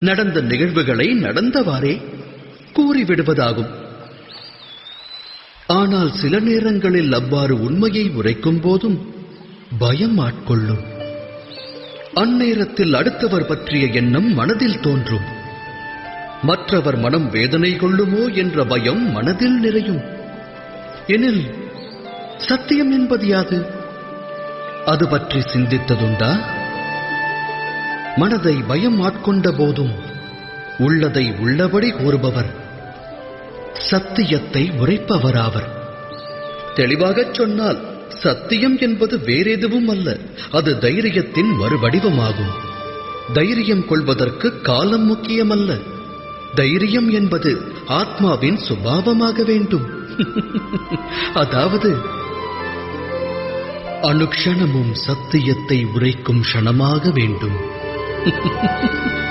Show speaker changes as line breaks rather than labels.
நடந்த நிகழ்வுகளை நடந்தவாறே கூறிவிடுவதாகும். ஆனால் சில நேரங்களில் அவ்வாறு உண்மையை உரைக்கும் போதும் பயம் ஆட்கொள்ளும். அந்நேரத்தில் அடுத்தவர் பற்றிய எண்ணம் மனதில் தோன்றும். மற்றவர் மனம் வேதனை கொள்ளுமோ என்ற பயம் மனதில் நிறையும். எனில் சத்தியம் என்பது யாது? அது பற்றி சிந்தித்ததுண்டா? மனதை பயம் ஆட்கொண்ட போதும் உள்ளதை உள்ளபடி கூறுபவர் சத்தியத்தை உரைப்பவராவர். தெளிவாகச் சொன்னால் சத்தியம் என்பது வேறெதுவும் அல்ல அது தைரியத்தின் மறுவடிவமாகும். தைரியம் கொள்வதற்கு காலம் முக்கியமல்ல தைரியம் என்பது ஆத்மாவின் சுபாவமாக வேண்டும். அதாவது அனுக்ஷணமும் சத்தியத்தை உரைக்கும் க்ஷணமாக வேண்டும். 呵呵呵呵呵。